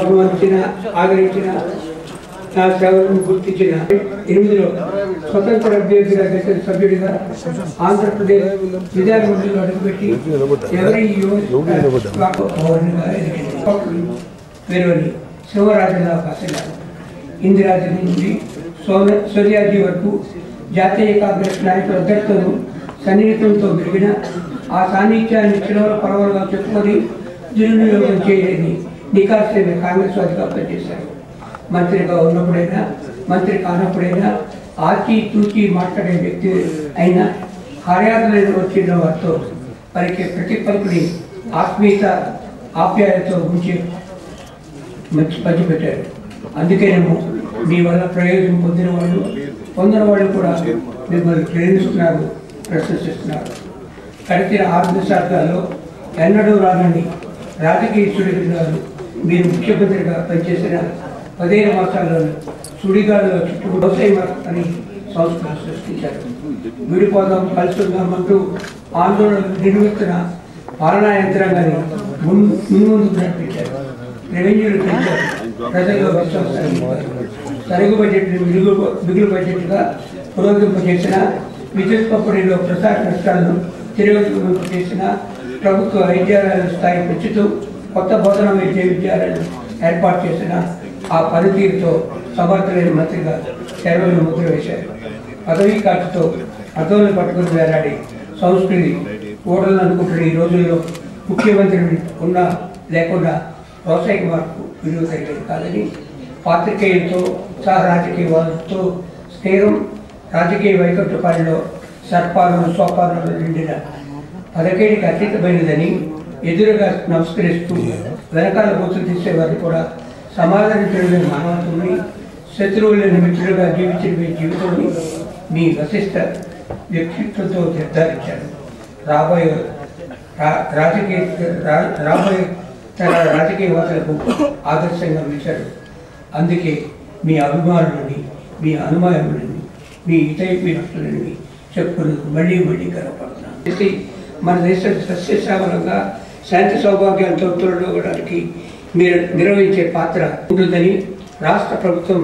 అభిమానించిన ఆదరించిన నా సేవలను గుర్తించిన ఎనిమిదిలో స్వతంత్ర అభ్యర్థిగా గెలిచిన సభ్యుడిగా ఆంధ్రప్రదేశ్ విద్యార్థులు అడుగుపెట్టి ఎవరి యువ శివరాజులా ఎదిగింది ఇందిరాజు నుండి సోమ సూర్యాజీ వరకు జాతీయ కాంగ్రెస్ నాయకుల అధ్యక్షులను సన్నిహితంతో పెరిగిన ఆ సాన్నిధ్యాన్ని చిరవల పరవలుగా చెప్పుకొని దుర్వినియోగం చేయలేని నికాసైన కాంగ్రెస్ వాదిగా పనిచేశారు. మంత్రిగా ఉన్నప్పుడైనా మంత్రి కానప్పుడైనా ఆచి తూచి మాట్లాడే వ్యక్తి అయినా కార్యాలయంలో వచ్చిన వారితో పలికే ప్రతి పలుకుని ఆత్మీయత ఆప్యాయతతో ఉంచి మంచి పంచిపెట్టారు అందుకేనేమో మీ వల్ల ప్రయోజనం పొందిన వాళ్ళు పొందిన వాళ్ళు కూడా మిమ్మల్ని ప్రేమిస్తున్నారు ప్రశంసిస్తున్నారు. గడిచిన ఆరు దశాబ్దాల్లో ఎన్నడూ రానని రాజకీయ సుడిగాలు మీరు ముఖ్యమంత్రిగా పనిచేసిన పదిహేను మాసాల్లోనే సుడిగాలులో చుట్టూ వ్యవసాయ అని సంస్కరణ సృష్టించారు. విడిపోదాం కలుసుకుందాం అంటూ ఆందోళన నిర్వహిస్తున్న పాలనా యంత్రాంగాన్ని ముందు నడిపించారు రెవెన్యూలు పెంచారు. ప్రజల్లో విశ్వాసాన్ని సరుగు బడ్జెట్ మిగులు మిగులు బడ్జెట్గా పురోగింపజేసిన విద్యుత్ పంపిణీలో ప్రసార నష్టాలను చేసిన ప్రభుత్వ విద్యాలయాల స్థాయి పెంచుతూ కొత్త బోధన విద్య విద్యాలయాలు ఏర్పాటు చేసిన ఆ పనితీరుతో సమర్థులైన మంత్రిగా చర్యలను ముద్ర వేశారు. పదవీ ఖర్చుతో అర్థంలో పట్టుకుని వేలాడి సంస్కృతి ఓడలను అనుకుంటున్న ఈ రోజుల్లో ముఖ్యమంత్రి ఉన్నా లేకుండా వ్యవసాయ మార్పు విలువ తగ్గేది కాదని పాత్రికేయులతో సహ రాజకీయ వాళ్ళతో స్నేహం రాజకీయ వైకుంఠపాలిలో సర్పాలను సోపాలను నిండిన పదకేడికి అతీతమైనదని ఎదురుగా నమస్కరిస్తూ వెనకాల బూతులు తీసేవారు కూడా సమాధానించడం మానవత్వాన్ని శత్రువులను మిత్రులుగా జీవించిన మీ జీవితాన్ని మీ వశిష్ట వ్యక్తిత్వంతో నిర్ధారించారు. రాబోయే రాజకీయ రా- రాబోయే తన రాజకీయవాదులకు ఆదర్శంగా నిలిచారు. అందుకే మీ అభిమానులని మీ అనుమానములని మీ ఇతైపోయినట్లని చెప్పుకుని మళ్ళీ మళ్ళీ గర్వపడుతున్నాను. మన దేశం సస్యశ్యామలంగా శాంతి సౌభాగ్యాలతో తోడడానికి మీరు నిర్వహించే పాత్ర ఉంటుందని రాష్ట్ర ప్రభుత్వం